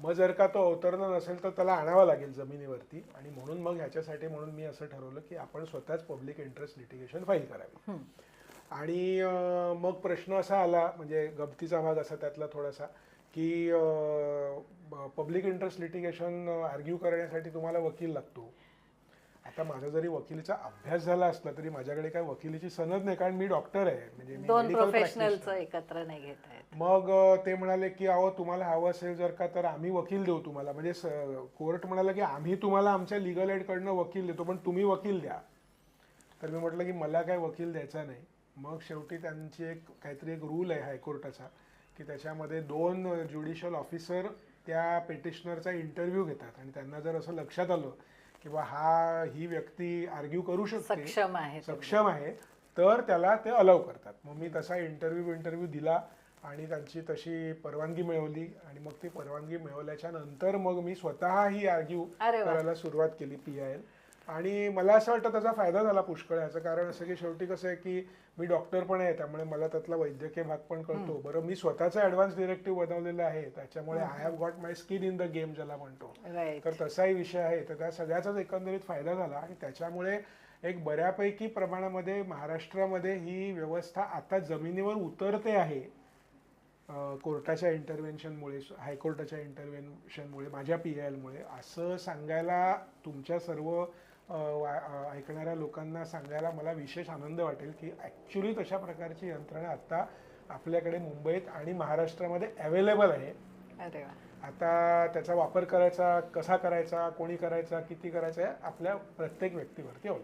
मग जर का तो अवतरणं नसेल तर त्याला आणावा लागेल जमिनीवरती. आणि म्हणून मग ह्याच्यासाठी म्हणून मी असं ठरवलं की आपण स्वतःच पब्लिक इंटरेस्ट लिटिगेशन फाईल करावी. आणि मग प्रश्न असा आला म्हणजे गमतीचा भाग असा त्यातला थोडासा की पब्लिक इंटरेस्ट लिटिगेशन आर्ग्यू करण्यासाठी तुम्हाला वकील लागतो. आता माझा जरी वकिलीचा अभ्यास झाला असला तरी माझ्याकडे काय वकिलीची सनद नाही कारण मी डॉक्टर आहे. म्हणजे मी दोन medical प्रोफेशनलचं एकत्र नाही घेता मग अ, ते म्हणाले की अहो तुम्हाला हवं असेल जर का तर आम्ही वकील देऊ तुम्हाला. म्हणजे कोर्ट म्हणाला की आम्ही तुम्हाला आमच्या लिगल एडकडनं वकील देतो पण तुम्ही वकील द्या. तर मी म्हटलं की मला काय वकील द्यायचा नाही. मग शेवटी त्यांची एक काहीतरी एक रूल आहे हायकोर्टाचा की त्याच्यामध्ये दोन ज्युडिशियल ऑफिसर त्या पेटिशनरचा इंटरव्ह्यू घेतात. आणि त्यांना जर असं लक्षात आलं की बा हा ही व्यक्ती आर्ग्यू करू शकते सक्षम आहे. सक्षम आहे तर त्याला ते अलाव करतात मग मी तसा इंटरव्ह्यू इंटरव्ह्यू दिला आणि त्यांची तशी परवानगी मिळवली आणि मग ती परवानगी मिळवल्याच्या नंतर मग मी स्वतः ही आर्ग्यू. करायला सुरुवात केली पी आय एल आणि मला असं वाटतं त्याचा फायदा झाला पुष्कळ याचं कारण असं की शेवटी कसं आहे की मी डॉक्टर पण आहे त्यामुळे मला त्यातला वैद्यकीय भाग पण कळतो. बरं मी स्वतःचा ऍडव्हान्स डिरेक्टिव्ह बनवलेला आहे त्याच्यामुळे I have got my skin in the game ज्याला म्हणतो. तर तसाही विषय आहे तर त्या सगळ्याचाच एकंदरीत फायदा झाला आणि त्याच्यामुळे एक बऱ्यापैकी प्रमाणामध्ये महाराष्ट्रामध्ये ही व्यवस्था आता जमिनीवर उतरते आहे. कोर्टाच्या इंटरव्हेन्शनमुळे हायकोर्टाच्या इंटरव्हेन्शनमुळे माझ्या पी एलमुळे असं सांगायला तुमच्या सर्व वा- ऐकणाऱ्या लोकांना सांगायला मला विशेष आनंद वाटेल की ॲक्च्युली तशा प्रकारची यंत्रणा आता आपल्याकडे मुंबईत आणि महाराष्ट्रामध्ये अवेलेबल आहे. अरे आता त्याचा वापर करायचा कसा करायचा कोणी करायचा किती करायचा आपल्या प्रत्येक व्यक्तीवरती